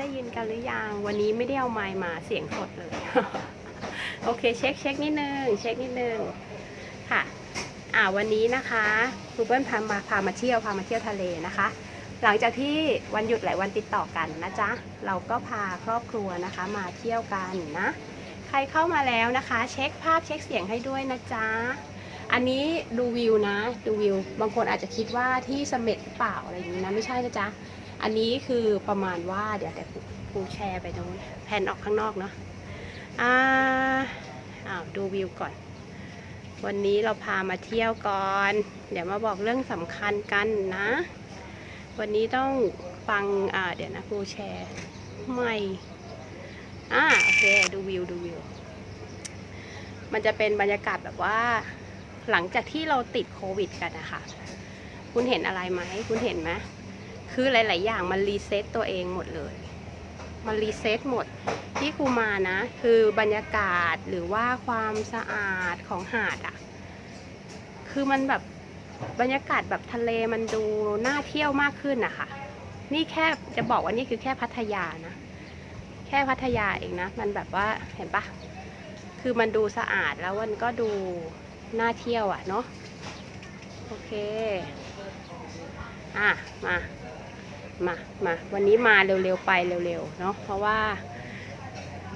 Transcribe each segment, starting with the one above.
ได้ยินกันหรือยัง วันนี้ไม่ได้เอาไมค์มาเสียงสดเลย โอเคเช็คเช็คนิดนึงเช็คนิดนึงค่ะ อ่าวันนี้นะคะครูเปิ้ลพามาพามาเที่ยวพามาเที่ยวทะเลนะคะ หลังจากที่วันหยุดหลายวันติดต่อกันนะจ๊ะ เราก็พาครอบครัวนะคะ มาเที่ยวกันนะ ใครเข้ามาแล้วนะคะ เช็คภาพเช็คเสียงให้ด้วยนะจ๊ะอันนี้ดูวิวนะ ดูวิว บางคนอาจจะคิดว่าที่เสม็ดหรือเปล่าอะไรอย่างนี้นะ ไม่ใช่นะจ๊ะ อันนี้คือประมาณว่าเดี๋ยวเดี๋ยวครูแชร์ไปตรงนู้นแผ่นออกข้างนอกเนาะอ่าอ้าวดูวิวก่อน วันนี้เราพามาเที่ยวก่อน เดี๋ยวมาบอกเรื่องสำคัญกันนะ วันนี้ต้องฟังอ่าเดี๋ยวนะครูแชร์ไม่อ่าโอเคดูวิวดูวิว มันจะเป็นบรรยากาศแบบว่า หลังจากที่เราติดโควิดกันนะคะ คุณเห็นอะไรไหมคุณเห็นไหม คือหลาย ๆ อย่างมันรีเซ็ตตัวเองหมดเลย มันรีเซ็ตหมดที่ครูมานะ คือบรรยากาศหรือว่าความสะอาดของหาดอะคือมันแบบบรรยากาศแบบทะเลมันดูน่าเที่ยวมากขึ้นนะคะนี่แค่จะบอกว่านี่คือแค่พัทยานะ แค่พัทยาเองนะ มันแบบว่าเห็นปะคือมันดูสะอาดแล้วมันก็ดูน่าเที่ยวอะเนาะโอเค อะ มา มามาวันนี้มาเร็วๆไปเร็วๆเนาะเพราะว่า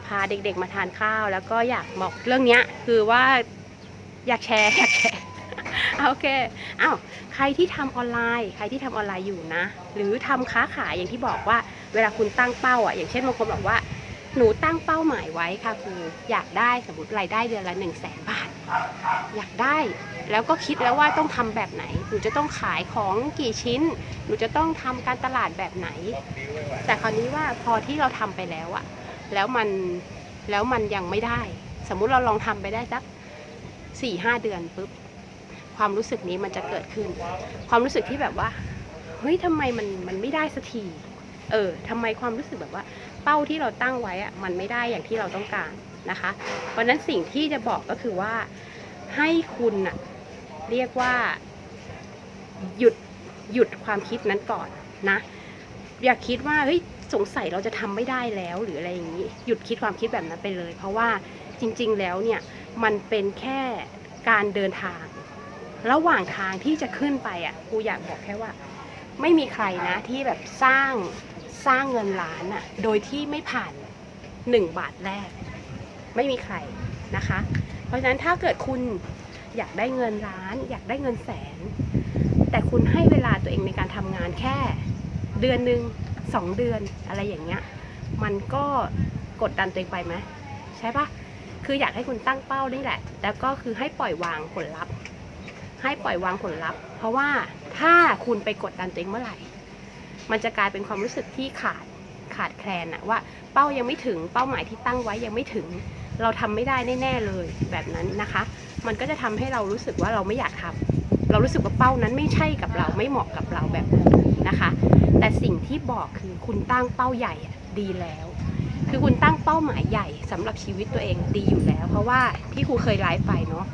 พาเด็กๆมาทานข้าว แล้วก็อยากบอกเรื่องเนี้ยคือว่าอยากแชร์อยากแชร์โอเคอ้าวใครที่ทำออนไลน์ ใครที่ทำออนไลน์อยู่นะ หรือทำค้าขายอย่างที่บอกว่าเวลาคุณตั้งเป้าอะอย่างเช่นบางคนบอกว่า หนูตั้งเป้าหมายไว้ค่ะครูอยากได้สมมติรายได้เดือนละ1นึ่งแสนบาท อยากได้แล้วก็คิดแล้วว่าต้องทำแบบไหน หนูจะต้องขายของกี่ชิ้น หนูจะต้องทำการตลาดแบบไหน แต่คราวนี้ว่าพอที่เราทำไปแล้วอะแล้วมันแล้วมันยังไม่ได้ สมมุติเราลองทำไปได้สักสี่ห้าเดือนปุ๊บความรู้สึกนี้มันจะเกิดขึ้น ความรู้สึกที่แบบว่าเฮ้ยทำไมมันมันไม่ได้สักทีเออทำไมความรู้สึกแบบว่า เป้าที่เราตั้งไว้อะมันไม่ได้อย่างที่เราต้องการนะคะ เพราะนั้นสิ่งที่จะบอกก็คือว่าให้คุณอะเรียกว่าหยุดหยุดความคิดนั้นก่อนนะ อย่าคิดว่าเฮ้ยสงสัยเราจะทำไม่ได้แล้วหรืออะไรอย่างนี้ หยุดคิดความคิดแบบนั้นไปเลย เพราะว่าจริง ๆ แล้วเนี่ยมันเป็นแค่การเดินทาง ระหว่างทางที่จะขึ้นไปอะครูอยากบอกแค่ว่า ไม่มีใครนะที่แบบสร้าง สร้างเงินล้านอะโดยที่ไม่ผ่านหนึ่งบาทแรก ไม่มีใครนะคะ เพราะฉะนั้นถ้าเกิดคุณอยากได้เงินล้าน อยากได้เงินแสน แต่คุณให้เวลาตัวเองในการทำงานแค่ เดือนหนึ่งสองเดือนอะไรอย่างเงี้ย มันก็กดดันตัวเองไปไหมใช่ปะคืออยากให้คุณตั้งเป้านี่แหละ แล้วก็คือให้ปล่อยวางผลลัพธ์ ให้ปล่อยวางผลลัพธ์ เพราะว่าถ้าคุณไปกดดันตัวเองเมื่อไหร่ มันจะกลายเป็นความรู้สึกที่ขาดขาดแคลนอะว่าเป้ายังไม่ถึงเป้าหมายที่ตั้งไว้ยังไม่ถึง เราทำไม่ได้แน่ๆเลยแบบนั้นนะคะ มันก็จะทำให้เรารู้สึกว่าเราไม่อยากทำเรารู้สึกว่าเป้านั้นไม่ใช่กับเราไม่เหมาะกับเราแบบนั้นนะคะ แต่สิ่งที่บอกคือคุณตั้งเป้าใหญ่ดีแล้ว คือคุณตั้งเป้าหมายใหญ่สำหรับชีวิตตัวเองดีอยู่แล้ว เพราะว่าที่ครูเคยไลฟ์ไปเนาะ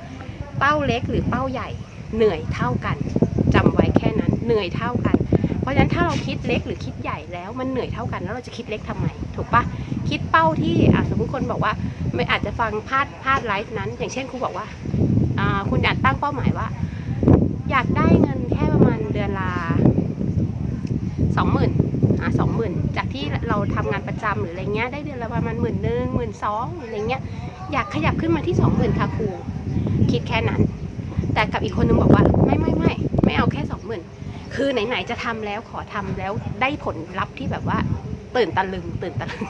เป้าเล็กหรือเป้าใหญ่เหนื่อยเท่ากันจำไว้แค่นั้นเหนื่อยเท่ากัน ราะฉะนั้นถ้าเราคิดเล็กหรือคิดใหญ่แล้วมันเหนื่อยเท่ากันแล้วเราจะคิดเล็กทำไมถูกปะคิดเป้าที่อสมมติคนบอกว่าไม่อาจจะฟังพลาดพลาดไลฟ์นั้น อย่างเช่นครูบอกว่าคุณอาจตั้งเป้าหมายว่า อยากได้เงินแค่ประมาณเดือนละสองหมื่นอะสองหมื่นจากที่เราทำงานประจำหรืออะไรเงี้ยได้เดือนละประมาณหมื่นหนึ่งหมื่นสองอะไรเงี้ยอยากขยับขึ้นมาที่สองหมื่นค่ะครูคิดแค่นั้น แต่กับอีกคนนึงบอกว่าไม่ไม่ไม่ไม่เอาแค่สองหมื่น คือไหนๆจะทำแล้วขอทำแล้วได้ผลลัพธ์ที่แบบว่า ตื่นตะลึง ตื่นตะลึง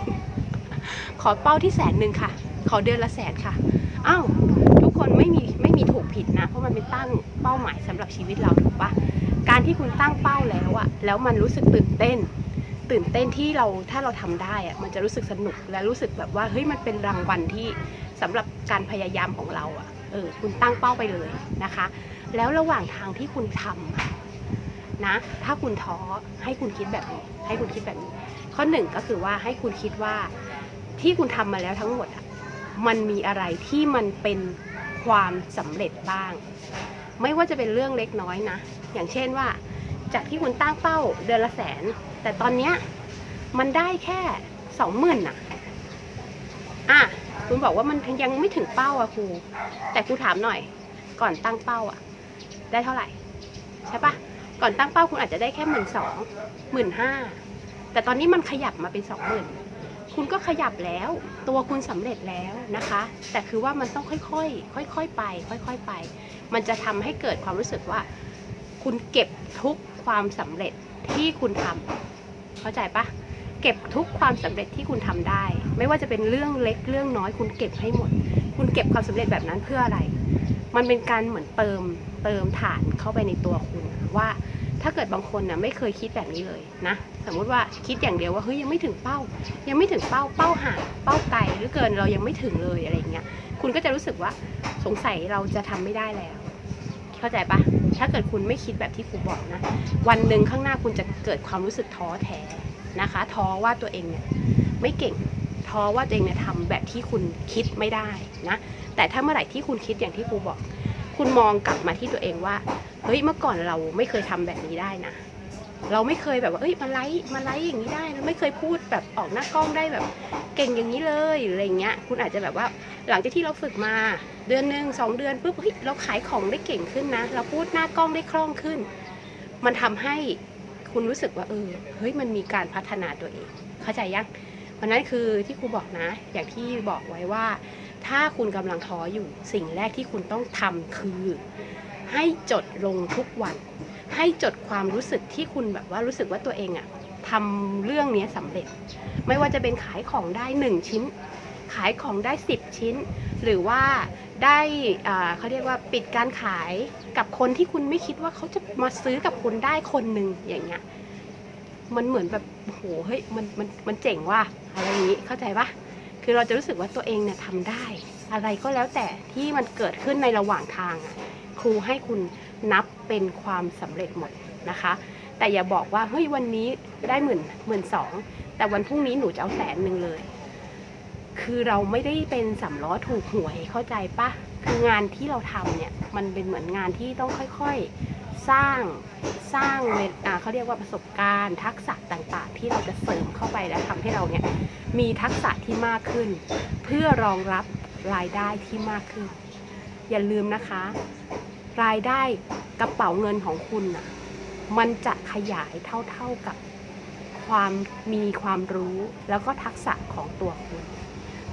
ขอเป้าที่แสนหนึ่งค่ะ ขอเดือนละแสนค่ะอ้าวทุกคนไม่มีไม่มีถูกผิดนะ เพราะมันเป็นตั้งเป้าหมายสำหรับชีวิตเราถูกปะการที่คุณตั้งเป้าแล้วอะแล้วมันรู้สึกตื่นเต้น ตื่นเต้นที่เราถ้าเราทำได้อะมันจะรู้สึกสนุกและรู้สึกแบบว่าเฮ้ยมันเป็นรางวัลที่สำหรับการพยายามของเราอะเออคุณตั้งเป้าไปเลยนะคะ แล้วระหว่างทางที่คุณทำ นะ ถ้าคุณท้อให้คุณคิดแบบนี้ ให้คุณคิดแบบนี้ ข้อหนึ่งก็คือว่าให้คุณคิดว่าที่คุณทำมาแล้วทั้งหมดอะมันมีอะไรที่มันเป็นความสำเร็จบ้าง ไม่ว่าจะเป็นเรื่องเล็กน้อยนะ อย่างเช่นว่า จากที่คุณตั้งเป้าเดือนละแสน แต่ตอนเนี้ยมันได้แค่สองหมื่นน่ะอะคุณบอกว่ามันยังไม่ถึงเป้าอะครู แต่ครูถามหน่อย ก่อนตั้งเป้าอะได้เท่าไหร่ ใช่ปะ ก่อนตั้งเป้าคุณอาจจะได้แค่หมื่นสองหมื่นห้าแต่ตอนนี้มันขยับมาเป็นสองหมื่นคุณก็ขยับแล้ว ตัวคุณสำเร็จแล้วนะคะ แต่คือว่ามันต้องค่อยๆค่อยๆไป ค่อยๆไป มันจะทำให้เกิดความรู้สึกว่า คุณเก็บทุกความสำเร็จที่คุณทำเข้าใจปะเก็บทุกความสำเร็จที่คุณทำได้ ไม่ว่าจะเป็นเรื่องเล็กเรื่องน้อย คุณเก็บให้หมด คุณเก็บความสำเร็จแบบนั้นเพื่ออะไร มันเป็นการเหมือนเติม เติมฐานเข้าไปในตัวคุณว่าถ้าเกิดบางคนนะไม่เคยคิดแบบนี้เลยนะ สมมุติว่าคิดอย่างเดียวว่าเฮ้ยยังไม่ถึงเป้า ยังไม่ถึงเป้าเป้าห่างเป้าไกลหรือเกินเรายังไม่ถึงเลยอะไรอย่างเงี้ยคุณก็จะรู้สึกว่าสงสัยเราจะทำไม่ได้แล้ว เข้าใจปะถ้าเกิดคุณไม่คิดแบบที่ครูบอกนะ วันหนึ่งข้างหน้าคุณจะเกิดความรู้สึกท้อแท้นะคะท้อว่าตัวเองเนี่ยไม่เก่งท้อว่าตัวเองเนี่ยทำแบบที่คุณคิดไม่ได้นะแต่ถ้าเมื่อไหร่ที่คุณคิดอย่างที่ครูบอก คุณมองกลับมาที่ตัวเองว่าเฮ้ยเมื่อก่อนเราไม่เคยทำแบบนี้ได้นะเราไม่เคยแบบว่าเอ้ยมาไลฟ์มาไลฟ์อย่างนี้ได้เราไม่เคยพูดแบบออกหน้ากล้องได้แบบเก่งอย่างนี้เลยอะไรเงี้ย คุณอาจจะแบบว่าหลังจากที่เราฝึกมาเดือนหนึ่งสองเดือนปุ๊บเฮ้ยเราขายของได้เก่งขึ้นนะ เราพูดหน้ากล้องได้คล่องขึ้น มันทำให้คุณรู้สึกว่าเออเฮ้ยมันมีการพัฒนาตัวเอง เข้าใจยังวันนั้นคือที่ครูบอกนะ อย่างที่บอกไว้ว่า ถ้าคุณกำลังท้ออยู่สิ่งแรกที่คุณต้องทำคือ ให้จดลงทุกวัน ให้จดความรู้สึกที่คุณแบบว่ารู้สึกว่าตัวเองอะทำเรื่องนี้สำเร็จ ไม่ว่าจะเป็นขายของได้หนึ่งชิ้น ขายของได้สิบชิ้น หรือว่าได้อ่าเขาเรียกว่าปิดการขายกับคนที่คุณไม่คิดว่าเขาจะมาซื้อกับคุณได้คนหนึ่งอย่างเงี้ยมันเหมือนแบบโอ้โหเฮ้ยมันมันมันเจ๋งว่ะอะไรอย่างนี้เข้าใจปะ คือเราจะรู้สึกว่าตัวเองเนี่ยทำได้ อะไรก็แล้วแต่ที่มันเกิดขึ้นในระหว่างทางอะครูให้คุณนับเป็นความสำเร็จหมดนะคะ แต่อย่าบอกว่าเฮ้ยวันนี้ได้หมื่นหมื่นสองแต่วันพรุ่งนี้หนูจะเอาแสนหนึ่งเลย คือเราไม่ได้เป็นสำล้อถูกหวยเข้าใจปะคืองานที่เราทำเนี่ยมันเป็นเหมือนงานที่ต้องค่อยๆ สร้างสร้างเขาเรียกว่าประสบการณ์ ทักษะต่างๆ ที่เราจะเสริมเข้าไปและทำให้เราเนี่ยมีทักษะที่มากขึ้น เพื่อรองรับรายได้ที่มากขึ้น อย่าลืมนะคะ รายได้กระเป๋าเงินของคุณน่ะมันจะขยายเท่าๆกับความมีความรู้แล้วก็ทักษะของตัวคุณ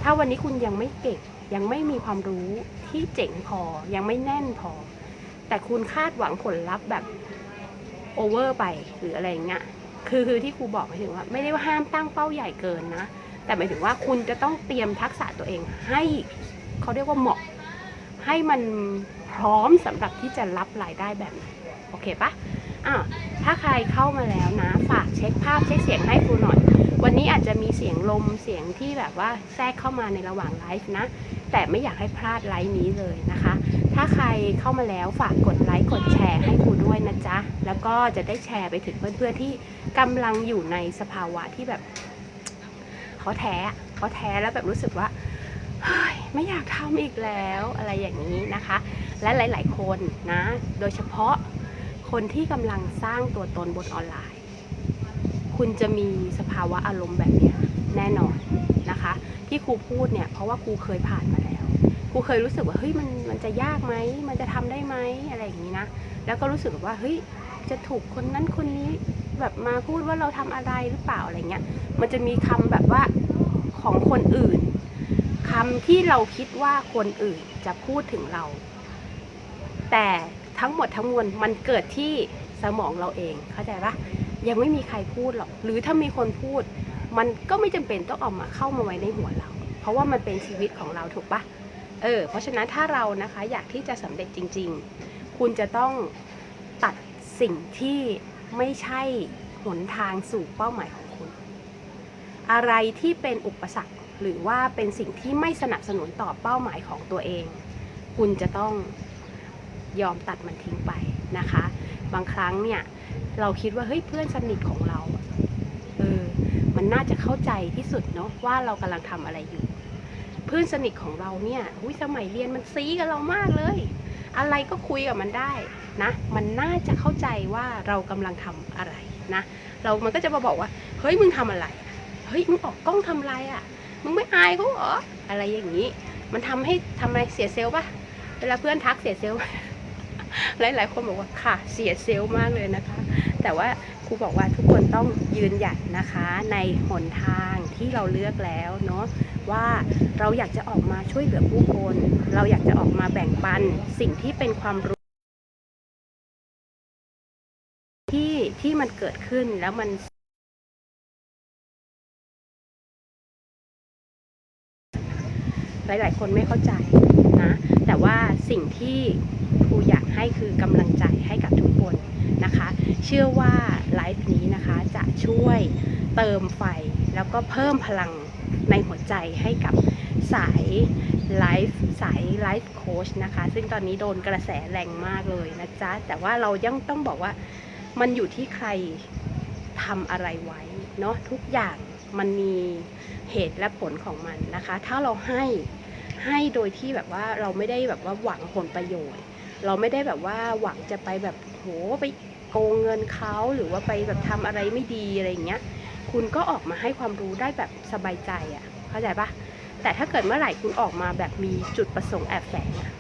ถ้าวันนี้คุณยังไม่เก่งยังไม่มีความรู้ที่เจ๋งพอยังไม่แน่นพอ แต่คุณคาดหวังผลลัพธ์แบบโอเวอร์ไปหรืออะไรเงี้ยคือคือที่ครูบอกหมายถึงว่า ไม่ได้ว่าห้ามตั้งเป้าใหญ่เกินนะ แต่หมายถึงว่าคุณจะต้องเตรียมทักษะตัวเองให้เขาเรียกว่าเหมาะ ให้มันพร้อมสำหรับที่จะรับรายได้แบบนั้นโอเคปะอะถ้าใครเข้ามาแล้วนะ ฝากเช็คภาพเช็คเสียงให้ครูหน่อย วันนี้อาจจะมีเสียงลมเสียงที่แบบว่าแทรกเข้ามาในระหว่างไลฟ์นะ แต่ไม่อยากให้พลาดไลฟ์นี้เลยนะคะ ถ้าใครเข้ามาแล้วฝากกดไลค์กดแชร์ให้ครูด้วยนะจ๊ะ แล้วก็จะได้แชร์ไปถึงเพื่อนๆที่กำลังอยู่ในสภาวะที่แบบเขาแท้อะเขาแท้แล้วแบบรู้สึกว่าเฮ้ยไม่อยากทำอีกแล้วอะไรอย่างนี้นะคะ และหลาย ๆ คนนะ โดยเฉพาะคนที่กำลังสร้างตัวตนบนออนไลน์ คุณจะมีสภาวะอารมณ์แบบนี้แน่นอนนะคะ ที่ครูพูดเนี่ยเพราะว่าครูเคยผ่านมาแล้วครูเคยรู้สึกว่าเฮ้ยมันมันจะยากไหมมันจะทำได้ไหมอะไรอย่างนี้นะแล้วก็รู้สึกว่าเฮ้ยจะถูกคนนั้นคนนี้แบบมาพูดว่าเราทำอะไรหรือเปล่าอะไรเงี้ยมันจะมีคำแบบว่าของคนอื่นคำที่เราคิดว่าคนอื่นจะพูดถึงเรา แต่ทั้งหมดทั้งมวลมันเกิดที่สมองเราเองเข้าใจปะยังไม่มีใครพูดหรอกหรือถ้ามีคนพูด มันก็ไม่จำเป็นต้องเออกมาเข้ามาไว้ในหัวเรา เพราะว่ามันเป็นชีวิตของเราถูกปะเออเพราะฉะนั้นถ้าเรานะคะอยากที่จะสำเร็จจริง ๆ คุณจะต้องตัดสิ่งที่ไม่ใช่หนทางสู่เป้าหมายของคุณ อะไรที่เป็นอุปสรรคหรือว่าเป็นสิ่งที่ไม่สนับสนุนต่อเป้าหมายของตัวเอง คุณจะต้องยอมตัดมันทิ้งไปนะคะ บางครั้งเนี่ยเราคิดว่าเฮ้ยเพื่อนสนิทของเรา มันน่าจะเข้าใจที่สุดเนาะว่าเรากำลังทำอะไรอยู่ เพื่อนสนิทของเราเนี่ยอุยสมัยเรียนมันซีกับเรามากเลย อะไรก็คุยกับมันได้นะ มันน่าจะเข้าใจว่าเรากำลังทำอะไรนะ เรามันก็จะมาบอกว่า เฮ้ยมึงทำอะไร เฮ้ยมึงออกกล้องทำไรอะ่ะ มึงไม่อายเขาเหรออะไรอย่างนี้ มันทำให้ทำอะไรเสียเซลล์ปะเวลาเพื่อนทักเสียเซลล์หลายๆคนบอกว่าค่ะเสียเซลล์มากเลยนะคะ แต่ว่าครูบอกว่าทุกคนต้องยืนหยัดนะคะในหนทางที่เราเลือกแล้วเนาะว่าเราอยากจะออกมาช่วยเหลือผู้คน เราอยากจะออกมาแบ่งปันสิ่งที่เป็นความรู้ที่ที่มันเกิดขึ้นแล้วมันหลาย ๆ คนไม่เข้าใจนะ แต่ว่าสิ่งที่ครูอยากให้คือกำลังใจให้กับทุกคน นะคะ เชื่อว่าไลฟ์นี้นะคะจะช่วยเติมไฟแล้วก็เพิ่มพลังในหัวใจให้กับสายไลฟ์สายไลฟ์โค้ชนะคะ ซึ่งตอนนี้โดนกระแสแรงมากเลยนะจ๊ะ แต่ว่าเรายังต้องบอกว่ามันอยู่ที่ใครทำอะไรไว้เนาะทุกอย่างมันมีเหตุและผลของมันนะคะ ถ้าเราให้ให้โดยที่แบบว่าเราไม่ได้แบบว่าหวังผลประโยชน์ เราไม่ได้แบบว่าหวังจะไปแบบโหไป โกงเงินเขาหรือว่าไปแบบทำอะไรไม่ดีอะไรอย่างเงี้ย คุณก็ออกมาให้ความรู้ได้แบบสบายใจอะ่ะ เข้าใจปะแต่ถ้าเกิดเมื่อไหร่คุณออกมาแบบมีจุดประสงค์แอบแฝงอะ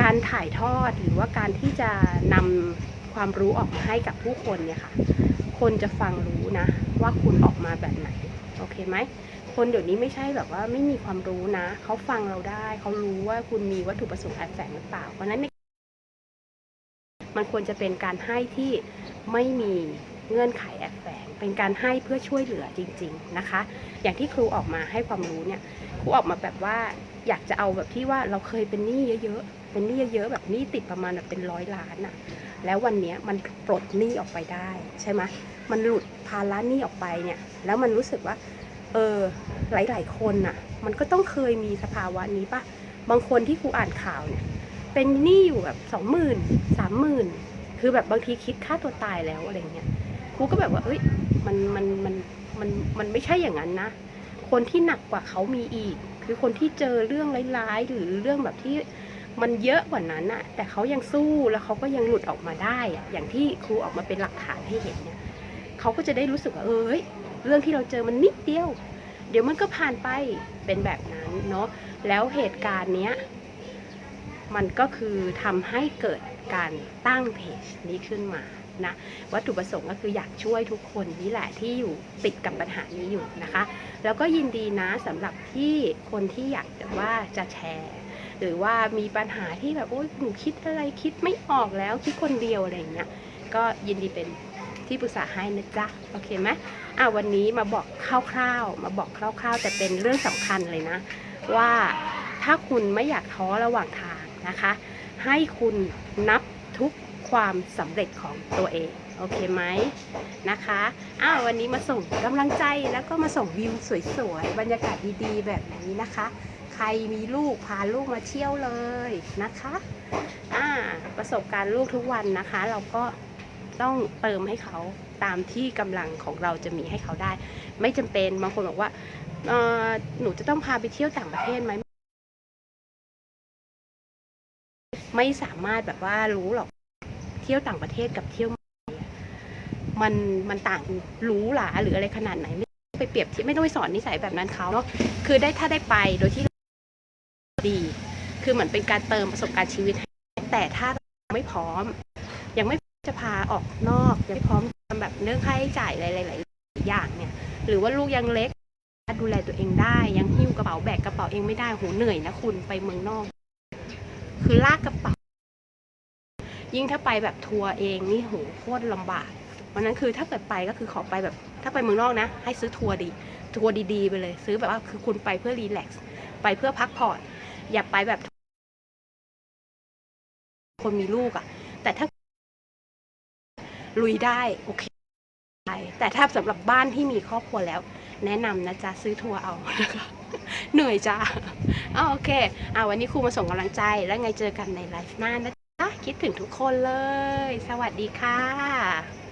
การถ่ายทอดหรือว่าการที่จะนำความรู้ออกมาให้กับผู้คนเนี่ยค่ะ คนจะฟังรู้นะว่าคุณออกมาแบบไหน โอเคไหมคนเดี๋ยวนี้ไม่ใช่แบบว่าไม่มีความรู้นะ เขาฟังเราได้ เขารู้ว่าคุณมีวัตถุประสงค์แอบแฝงหรือเปล่า เพราะฉะนั้น มันควรจะเป็นการให้ที่ไม่มีเงื่อนไขแอบแฝง เป็นการให้เพื่อช่วยเหลือจริง ๆนะคะ อย่างที่ครูออกมาให้ความรู้เนี่ย ครูออกมาแบบว่าอยากจะเอาแบบที่ว่าเราเคยเป็นหนี้เยอะๆ เป็นหนี้เยอะๆแบบหนี้ติดประมาณแบบเป็นร้อยล้านอะแล้ววันนี้มันปลดหนี้ออกไปได้ใช่ไหมมันหลุดภาระหนี้ออกไปเนี่ย แล้วมันรู้สึกว่า เออหลายๆคนน่ะมันก็ต้องเคยมีสภาวะนี้ปะบางคนที่ครูอ่านข่าวเนี่ย เป็นหนี้อยู่แบบสองหมื่นสามหมื่นคือแบบบางทีคิดค่าตัวตายแล้วอะไรเงี้ยครูก็แบบว่าเอ้ยมันมันมันมันมันไม่ใช่อย่างนั้นนะ คนที่หนักกว่าเขามีอีก คือคนที่เจอเรื่องร้ายๆ หรือเรื่องแบบที่มันเยอะกว่านั้นอะแต่เขายังสู้แล้วเขาก็ยังหลุดออกมาได้อะอย่างที่ครูออกมาเป็นหลักฐานให้เห็นเนี่ยเขาก็จะได้รู้สึกว่าเอ้ยเรื่องที่เราเจอมันนิดเดียว เดี๋ยวมันก็ผ่านไปเป็นแบบนั้นเนาะแล้วเหตุการณ์เนี้ย มันก็คือทำให้เกิดการตั้งเพจนี้ขึ้นมานะวัตถุประสงค์ก็คืออยากช่วยทุกคนนี่แหละที่อยู่ติดกับปัญหานี้อยู่นะคะ แล้วก็ยินดีนะสำหรับที่คนที่อยากจะว่าจะแชร์หรือว่ามีปัญหาที่แบบโอ๊ยหนูคิดอะไรคิดไม่ออกแล้วคิดคนเดียวอะไรเงี้ยก็ยินดีเป็นที่ปรึกษาให้นะจ๊ะโอเคไหมอะวันนี้มาบอกคร่าวๆ มาบอกคร่าวๆ แต่เป็นเรื่องสำคัญเลยนะ ว่าถ้าคุณไม่อยากท้อระหว่างทาง นะคะ ให้คุณนับทุกความสำเร็จของตัวเอง โอเคไหมนะคะอ้าววันนี้มาส่งกำลังใจแล้วก็มาส่งวิวสวยๆ บรรยากาศดีๆ แบบนี้นะคะ ใครมีลูกพาลูกมาเที่ยวเลยนะคะอ่าประสบการณ์ลูกทุกวันนะคะ เราก็ต้องเติมให้เขาตามที่กำลังของเราจะมีให้เขาได้ ไม่จำเป็นบางคนบอกว่าเออหนูจะต้องพาไปเที่ยวต่างประเทศไหม ไม่สามารถแบบว่ารู้หรอกเที่ยวต่างประเทศกับเที่ยวมันมันต่างรู้หลาหรืออะไรขนาดไหนไม่ไปเปรียบเทียบไม่ต้องไปสอนนิสัยแบบนั้นเขาเนาะคือได้ถ้าได้ไปโดยที่ดี คือเหมือนเป็นการเติมประสบการณ์ชีวิตให้แต่ถ้าไม่พร้อม ยังไม่จะพาออกนอกยังไม่พร้อมทำแบบเรื่องค่าใช้จ่ายหลายๆอย่างเนี่ย หรือว่าลูกยังเล็กดูแลตัวเองได้ยังหิ้วกระเป๋าแบกกระเป๋าเองไม่ได้โหเหนื่อยนะคุณไปเมืองนอก คือลากกระเป๋า ยิ่งถ้าไปแบบทัวร์เองนี่โหโคตรลำบากวันนั้นคือถ้าเกิดไปก็คือขอไปแบบ ถ้าไปเมืองนอกนะ ให้ซื้อทัวร์ดี ทัวร์ดีๆไปเลย ซื้อแบบว่าคือคุณไปเพื่อรีแลกซ์ไปเพื่อพักผ่อนอย่าไปแบบ คนมีลูกอะ่ะ แต่ถ้า ลุยได้โอเคไปแต่ถ้าสำหรับบ้านที่มีครอบครัวแล้ว แนะนำนะจ๊ะซื้อทัวร์เอานะคะเหนื่อยจ้าโอเคอ่าวันนี้ครูมาส่งกำลังใจแล้วไงเจอกันในไลฟ์หน้านะจ๊ะคิดถึงทุกคนเลย สวัสดีค่ะ